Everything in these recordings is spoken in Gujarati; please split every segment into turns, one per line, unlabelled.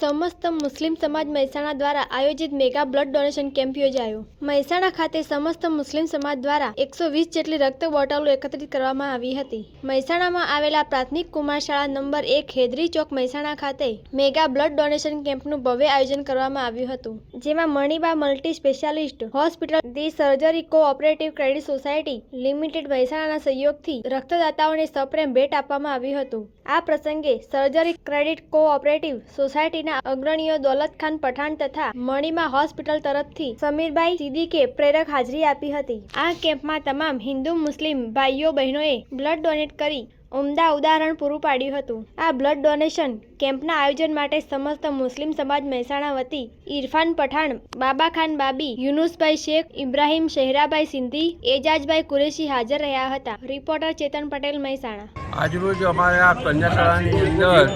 સમસ્ત મુસ્લિમ સમાજ મહેસાણા દ્વારા આયોજિત મેગા બ્લડ ડોનેશન કેમ્પ યોજાયો. મહેસાણા ખાતે સમસ્ત મુસ્લિમ સમાજ દ્વારા એકસો વીસ જેટલી રક્ત બોટલો એકત્રિત કરવામાં આવી હતી. મહેસાણામાં આવેલા પ્રાથમિક કુમાર શાળા નંબર એક હેદરી ચોક મહેસાણા ખાતે મેગા બ્લડ ડોનેશન કેમ્પનું ભવ્ય આયોજન કરવામાં આવ્યું હતું, જેમાં Maniba multi specialist hospital the surgery cooperative credit society limited મહેસાણાના સહયોગથી રક્તદાતાઓને સપ્રેમ ભેટ આપવામાં આવ્યું હતું. આ પ્રસંગે સર્જરી ક્રેડિટ કોઓપરેટિવ સોસાયટીના અગ્રણીઓ દોલતખાન પઠાણ તથા મણિમા હોસ્પિટલ તરફથી સમીરભાઈ સિદ્દીકે પ્રેરક હાજરી આપી હતી. આ કેમ્પમાં તમામ હિન્દુ, મુસ્લિમ ભાઈઓ બહેનોએ બ્લડ ડોનેટ કરી ઉમદા ઉદાહરણ પૂરું પાડ્યું હતું. આ બ્લડ ડોનેશન કેમ્પના આયોજન માટે સમસ્ત મુસ્લિમ સમાજ મહેસાણા વતી ઇરફાન પઠાણ, બાબા ખાન બાબી, યુનુસભાઈ શેખ, ઇબ્રાહીમ શહેરાભાઈ સિંધી, એજાજભાઈ કુરેશી હાજર રહ્યા હતા. રિપોર્ટર ચેતન પટેલ, મહેસાણા.
આજરોજ અમારે આ કન્યાશાળાની અંદર,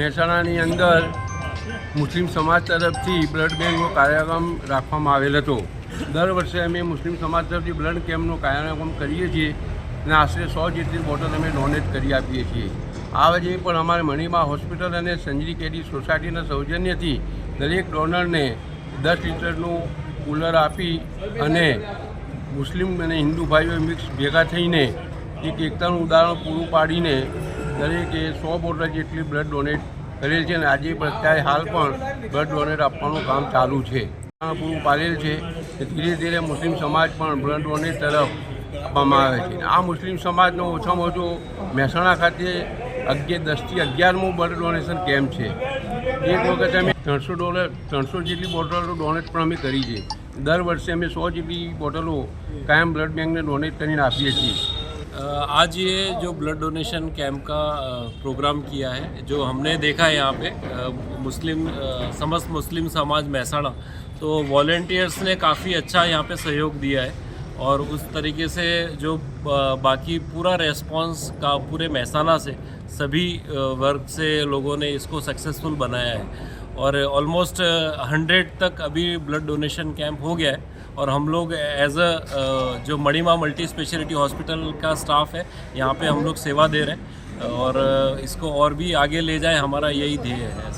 મહેસાણાની અંદર મુસ્લિમ સમાજ તરફથી બ્લડ બેંકનો કાર્યક્રમ રાખવામાં આવેલ હતો. દર વર્ષે અમે મુસ્લિમ સમાજ તરફથી બ્લડ કેમ્પનો કાર્યક્રમ કરીએ છીએ. અને આશરે સો જેટલી બોટલ અમે ડોનેટ કરી આપીએ છીએ. આ વજે પણ અમારે મણિમા હોસ્પિટલ અને સંજરી કેડી સોસાયટીના સૌજન્યથી દરેક ડોનરને દસ લીટરનું કુલર આપી અને મુસ્લિમ અને હિન્દુ ભાઈઓ મિક્સ ભેગા થઈને એક એકતાનું ઉદાહરણ પૂરું પાડીને દરેકે સો બોટલ જેટલી બ્લડ ડોનેટ કરેલ છે અને આજે અત્યારે હાલ પણ બ્લડ ડોનેટ આપવાનું કામ ચાલુ છે. પૂરું પાડેલ છે. ધીરે ધીરે મુસ્લિમ સમાજ પણ બ્લડ ડોનેટ તરફ આપવામાં આવે છે આ મુસ્લિમ સમાજનો ઓછામાં ઓછો મહેસાણા ખાતે અગિયાર દસથી અગિયારમું બ્લડ ડોનેશન કેમ્પ છે એક વખત અમે ત્રણસો ડોલર ત્રણસો જેટલી બોટલો ડોનેટ પણ અમે કરી છે દર વર્ષે અમે સો જેટલી બોટલો કાયમ બ્લડ બેંકને ડોનેટ કરીને આપીએ છીએ
अ, आज ये जो ब्लड डोनेशन कैंप का अ, प्रोग्राम किया है जो हमने देखा है यहाँ पे अ, मुस्लिम अ, समस्त मुस्लिम समाज महसाणा तो वॉलेंटियर्स ने काफ़ी अच्छा यहाँ पे सहयोग दिया है और उस तरीके से जो बाकी पूरा रेस्पॉन्स का, पूरे महसाना से सभी वर्ग से लोगों ने इसको सक्सेसफुल बनाया है। और ऑलमोस्ट हंड्रेड तक अभी ब्लड डोनेशन कैंप हो गया है और हम लोग एज अ, जो मणिमा मल्टी स्पेशलिटी हॉस्पिटल का स्टाफ है, यहाँ पे हम लोग सेवा दे रहे हैं और इसको और भी आगे ले जाए, हमारा यही ध्येय है।